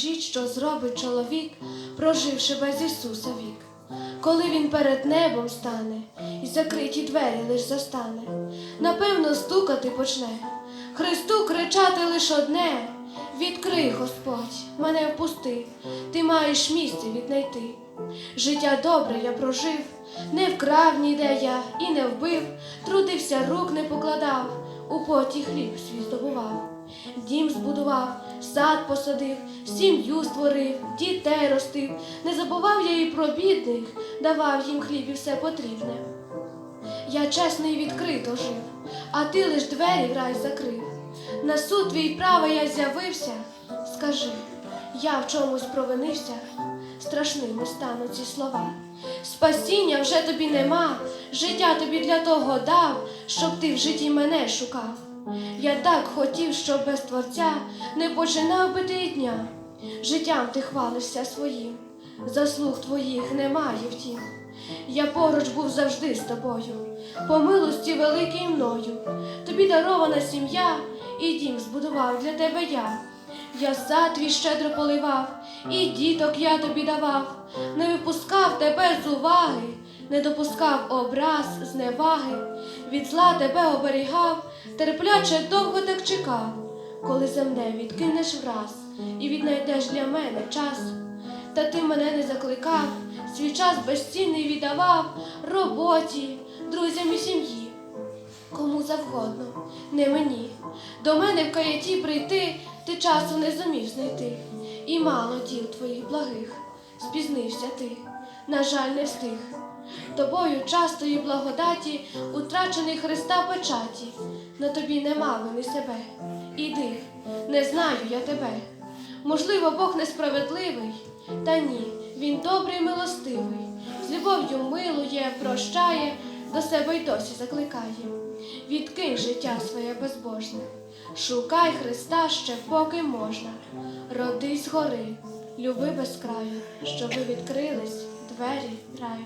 Скажіть, що зробить чоловік, проживши без Ісуса вік, коли він перед небом стане і закриті двері лиш застане, напевно, стукати почне, Христу кричати лиш одне. Відкрий, Господь, мене впусти, ти маєш місце віднайти. Життя добре я прожив, не вкрав ніде я і не вбив, трудився, рук не покладав, у поті хліб свій здобував. Дім збудував, сад посадив, сім'ю створив, дітей ростив, не забував я і про бідних, давав їм хліб і все потрібне. Я чесно і відкрито жив, а ти лиш двері в рай закрив. На суд твій право я з'явився. Скажи, я в чомусь провинився, страшними стануть ці слова. Спасіння вже тобі нема, життя тобі для того дав, щоб ти в житті мене шукав. Я так хотів, щоб без творця не починав би ти дня. Життям ти хвалишся своїм, заслуг твоїх немає втім. Я поруч був завжди з тобою, по милості великій мною. Тобі дарована сім'я, і дім збудував для тебе я. Я сад твій щедро поливав, і діток я тобі давав, не випускав тебе з уваги, не допускав образ, зневаги, від зла тебе оберігав, терпляче довго так чекав, коли земне відкинеш враз і віднайдеш для мене час. Та ти мене не закликав, свій час безцінний віддавав роботі, друзям і сім'ї. Кому завгодно, не мені. До мене в каяті прийти ти часу не зумів знайти. І мало діл твоїх благих, спізнився ти, на жаль, не встиг. Тобою частої благодаті, утрачений Христа печаті, на тобі нема вини себе. Іди, не знаю я тебе. Можливо, Бог несправедливий, та ні, він добрий, милостивий, з любов'ю милує, прощає, до себе й досі закликає. Відкинь життя своє безбожне, шукай Христа ще поки можна. Родись згори, люби без краю, щоби відкрились двері раю.